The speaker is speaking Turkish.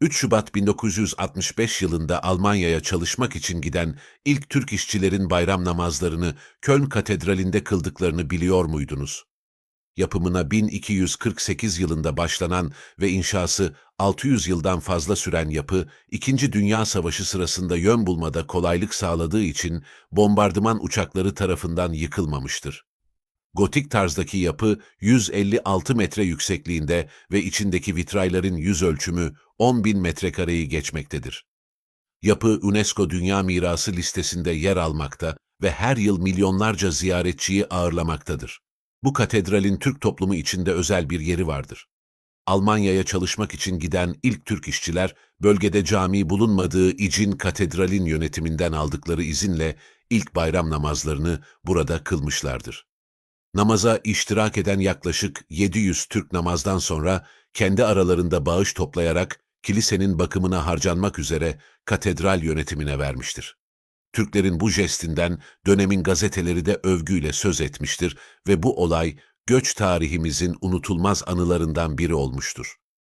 3 Şubat 1965 yılında Almanya'ya çalışmak için giden ilk Türk işçilerin bayram namazlarını Köln Katedrali'nde kıldıklarını biliyor muydunuz? Yapımına 1248 yılında başlanan ve inşası 600 yıldan fazla süren yapı, İkinci Dünya Savaşı sırasında yön bulmada kolaylık sağladığı için bombardıman uçakları tarafından yıkılmamıştır. Gotik tarzdaki yapı 156 metre yüksekliğinde ve içindeki vitrayların yüz ölçümü 10 bin metrekareyi geçmektedir. Yapı UNESCO Dünya Mirası listesinde yer almakta ve her yıl milyonlarca ziyaretçiyi ağırlamaktadır. Bu katedralin Türk toplumu içinde özel bir yeri vardır. Almanya'ya çalışmak için giden ilk Türk işçiler, bölgede cami bulunmadığı İcin Katedral'in yönetiminden aldıkları izinle ilk bayram namazlarını burada kılmışlardır. Namaza iştirak eden yaklaşık 700 Türk namazdan sonra kendi aralarında bağış toplayarak kilisenin bakımına harcanmak üzere katedral yönetimine vermiştir. Türklerin bu jestinden dönemin gazeteleri de övgüyle söz etmiştir ve bu olay göç tarihimizin unutulmaz anılarından biri olmuştur.